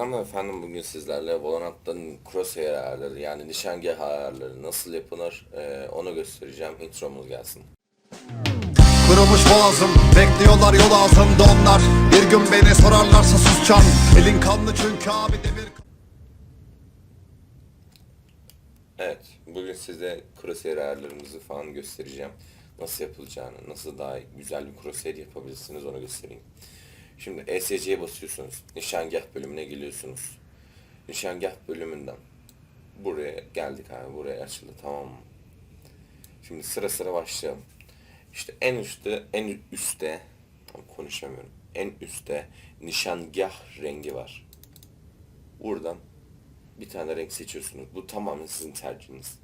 Selam efendim bugün sizlerle Valorant'tan crosshair ayarları yani nişangah ayarları nasıl yapılır e, onu göstereceğim. Intromuz gelsin. Kırılmış boğazım Bekliyorlar yol ağzımda onlar Bir gün beni sorarlarsa susacağım Elin kanlı çünkü abi demir Evet bugün size crosshair ayarlarımızı falan göstereceğim. Nasıl yapılacağını, nasıl daha güzel bir crosshair yapabilirsiniz onu göstereyim. Şimdi ESC'ye basıyorsunuz. Nişangah bölümüne geliyorsunuz. Nişangah bölümünden buraya geldik abi. Buraya açıldı tamam mı? Şimdi sıra sıra başlayalım. İşte en üstte, en üstte tam konuşamıyorum. En üstte nişangah rengi var. Buradan bir tane renk seçiyorsunuz. Bu tamamen sizin tercihiniz.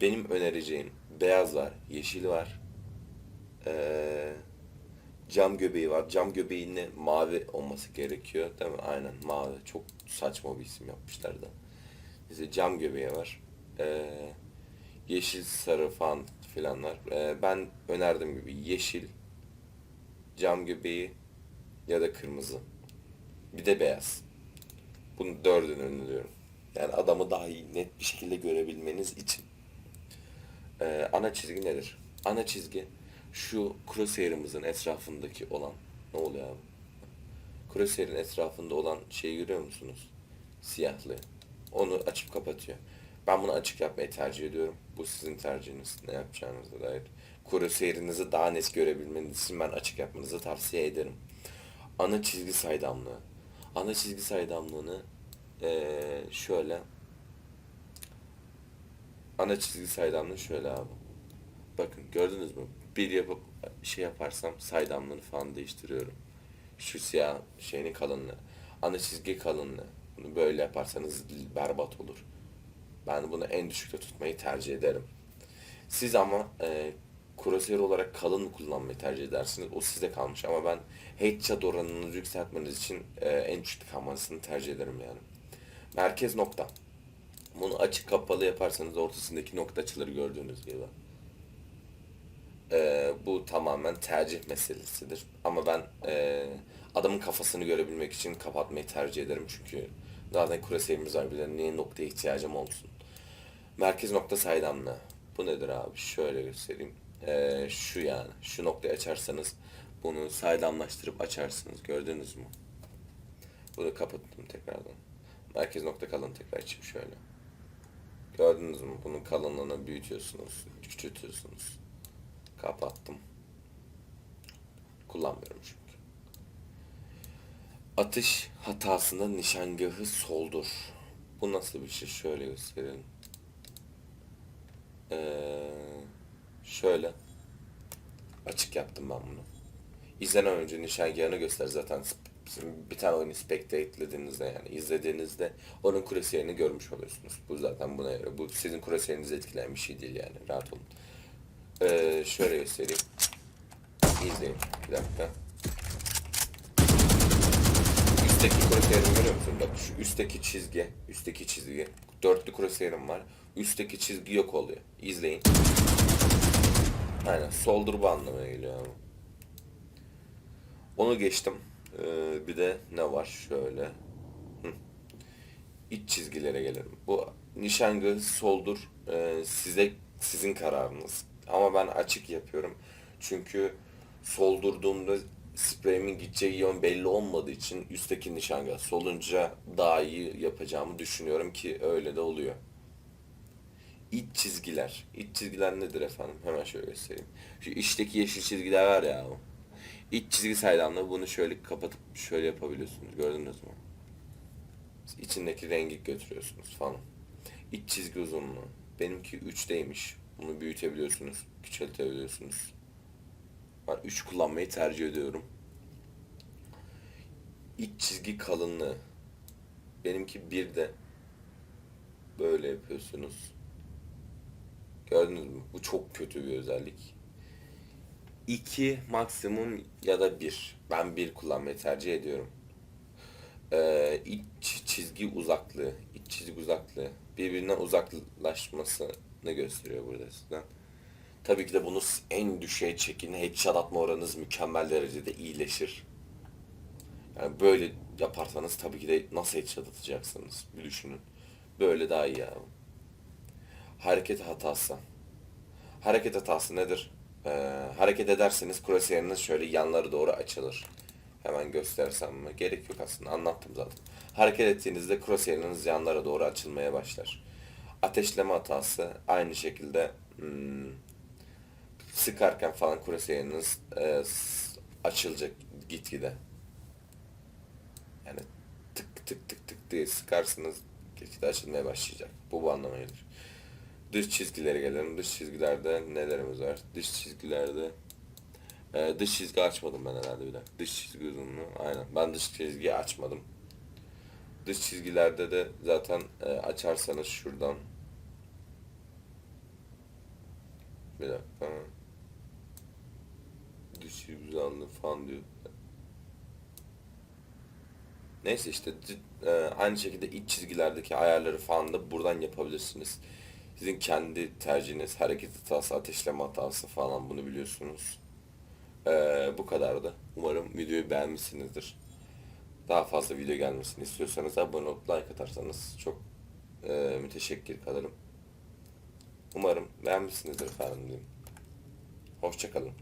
Benim önereceğim beyaz var, yeşil var. Ee, cam göbeği var. Cam göbeğinde mavi olması gerekiyor. Değil mi? Aynen mavi. Çok saçma bir isim yapmışlar da. Neyse cam göbeği var. Ee, yeşil, sarı falan filanlar. Ee, ben önerdiğim gibi yeşil, cam göbeği ya da kırmızı. Bir de beyaz. Bunu dördünü öneriyorum. Yani adamı daha iyi net bir şekilde görebilmeniz için. Ee, ana çizgi nedir? Ana çizgi şu crosshair'ımızın etrafındaki olan ne oluyor abi? Crosshair'in etrafında olan şeyi görüyor musunuz? Siyahlı. Onu açıp kapatıyor. Ben bunu açık yapmayı tercih ediyorum. Bu sizin tercihiniz. Ne yapacağınıza dair. Crosshair'inizi daha net görebilmeniz için ben açık yapmanızı tavsiye ederim. Ana çizgi saydamlığı. Ana çizgi saydamlığını eee, şöyle ana çizgi saydamlığı şöyle abi. Bakın gördünüz mü? Bir yapıp şey yaparsam saydamlığını falan değiştiriyorum. Şu siyah şeyinin kalınlığı. Ana çizgi kalınlığı. Bunu böyle yaparsanız berbat olur. Ben bunu en düşükte tutmayı tercih ederim. Siz ama e, crosshair olarak kalın mı kullanmayı tercih edersiniz? O size kalmış ama ben headshot oranını yükseltmeniz için e, en düşük kalmasını tercih ederim yani. Merkez nokta. Bunu açık kapalı yaparsanız ortasındaki nokta açılır gördüğünüz gibi. E, bu tamamen tercih meselesidir. Ama ben e, adamın kafasını görebilmek için kapatmayı tercih ederim çünkü zaten crosshair'imiz var bir de niye noktaya ihtiyacım olsun. Merkez nokta saydamlığı. Bu nedir abi? Şöyle göstereyim. Ee, şu yani. Şu noktayı açarsanız bunu saydamlaştırıp açarsınız. Gördünüz mü? Bunu kapattım tekrardan. Merkez nokta kalın tekrar açayım şöyle. Gördünüz mü? Bunun kalınlığını büyütüyorsunuz. Küçültüyorsunuz. Kapattım. Kullanmıyorum çünkü. Atış hatasında nişangahı soldur. Bu nasıl bir şey? Şöyle gösterelim. Ee, şöyle. Açık yaptım ben bunu. İzlenen önce nişangahını göster zaten. Bir tane oyunu spectate'lediğinizde yani izlediğinizde onun crosshair'ini görmüş oluyorsunuz. Bu zaten buna göre. Bu sizin crosshair'inizi etkileyen bir şey değil yani. Rahat olun. Ee, şöyle göstereyim. İzleyin. Bir dakika. Üstteki crosshair'imi görüyor musun? Bak şu üstteki çizgi, üstteki çizgi. Dörtlü crosshair'im var. Üstteki çizgi yok oluyor. İzleyin. Aynen. Soldur bu anlamına geliyor abi. Onu geçtim. Ee, bir de ne var şöyle. Hı. İç çizgilere gelelim. Bu nişangahı soldur e, size sizin kararınız. Ama ben açık yapıyorum. Çünkü soldurduğumda spreyimin gideceği yön belli olmadığı için üstteki nişangah solunca daha iyi yapacağımı düşünüyorum ki öyle de oluyor. İç çizgiler. İç çizgiler nedir efendim? Hemen şöyle göstereyim. Şu içteki yeşil çizgiler var ya o. İç çizgi saydamla bunu şöyle kapatıp şöyle yapabiliyorsunuz. Gördünüz mü? İçindeki rengi götürüyorsunuz falan. İç çizgi uzunluğu. Benimki 3'teymiş. Bunu büyütebiliyorsunuz. Küçültebiliyorsunuz. Ben 3 kullanmayı tercih ediyorum. İç çizgi kalınlığı. Benimki 1 de böyle yapıyorsunuz. Gördünüz mü? Bu çok kötü bir özellik. 2 maksimum ya da 1. Ben 1 kullanmayı tercih ediyorum. Ee, çizgi uzaklığı, iç çizgi uzaklığı birbirinden uzaklaşmasını gösteriyor burada sizden. Tabii ki de bunu en düşeye çekin, headshot atma oranınız mükemmel derecede iyileşir. Yani böyle yaparsanız tabii ki de nasıl headshot atacaksınız bir düşünün. Böyle daha iyi ya. Hareket hatası. Hareket hatası nedir? Ee, hareket ederseniz crosshair'ınız şöyle yanları doğru açılır. Hemen göstersem mi? Gerek yok aslında anlattım zaten. Hareket ettiğinizde crosshair'ınız yanlara doğru açılmaya başlar. Ateşleme hatası aynı şekilde hmm, sıkarken falan crosshair'ınız e, açılacak gitgide. Yani tık tık tık tık diye sıkarsınız gitgide açılmaya başlayacak. Bu bu anlama gelir. Dış çizgilere gelelim. Dış çizgilerde nelerimiz var? Dış çizgilerde ee, dış çizgi açmadım ben herhalde bir dakika. Dış çizgi uzunluğu aynen. Ben dış çizgiyi açmadım. Dış çizgilerde de zaten e, açarsanız şuradan bir dakika. Dış çizgi uzanlığı falan diyor. Neyse işte e, aynı şekilde iç çizgilerdeki ayarları falan da buradan yapabilirsiniz. Sizin kendi tercihiniz, hareket hatası, ateşleme hatası falan bunu biliyorsunuz. E, bu kadardı. Umarım videoyu beğenmişsinizdir. Daha fazla video gelmesini istiyorsanız abone olup like atarsanız çok e, müteşekkir kalırım. Umarım beğenmişsinizdir efendim diyeyim. Hoşçakalın.